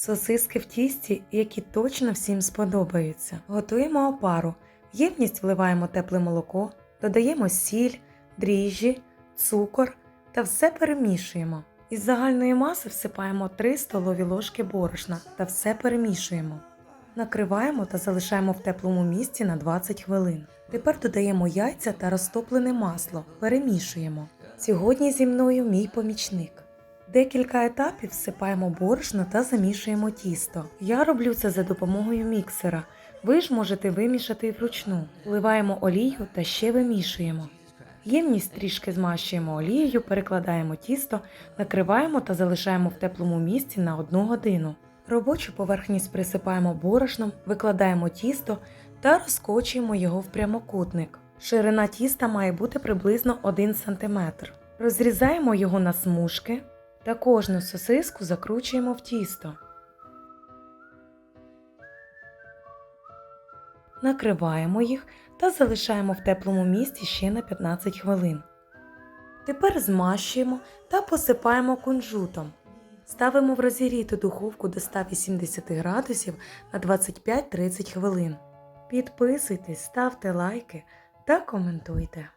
Сосиски в тісті, які точно всім сподобаються. Готуємо опару. В ємність вливаємо тепле молоко, додаємо сіль, дріжджі, цукор та все перемішуємо. Із загальної маси всипаємо 3 столові ложки борошна та все перемішуємо. Накриваємо та залишаємо в теплому місці на 20 хвилин. Тепер додаємо яйця та розтоплене масло, перемішуємо. Сьогодні зі мною мій помічник. Декілька етапів всипаємо борошно та замішуємо тісто. Я роблю це за допомогою міксера. Ви ж можете вимішати вручну. Вливаємо олію та ще вимішуємо. Ємність трішки змащуємо олією, перекладаємо тісто, накриваємо та залишаємо в теплому місці на 1 годину. Робочу поверхність присипаємо борошном, викладаємо тісто та розкочуємо його в прямокутник. Ширина тіста має бути приблизно 1 см. Розрізаємо його на смужки та кожну сосиску закручуємо в тісто. Накриваємо їх та залишаємо в теплому місці ще на 15 хвилин. Тепер змащуємо та посипаємо кунжутом. Ставимо в розігріту духовку до 180 градусів на 25-30 хвилин. Підписуйтесь, ставте лайки та коментуйте.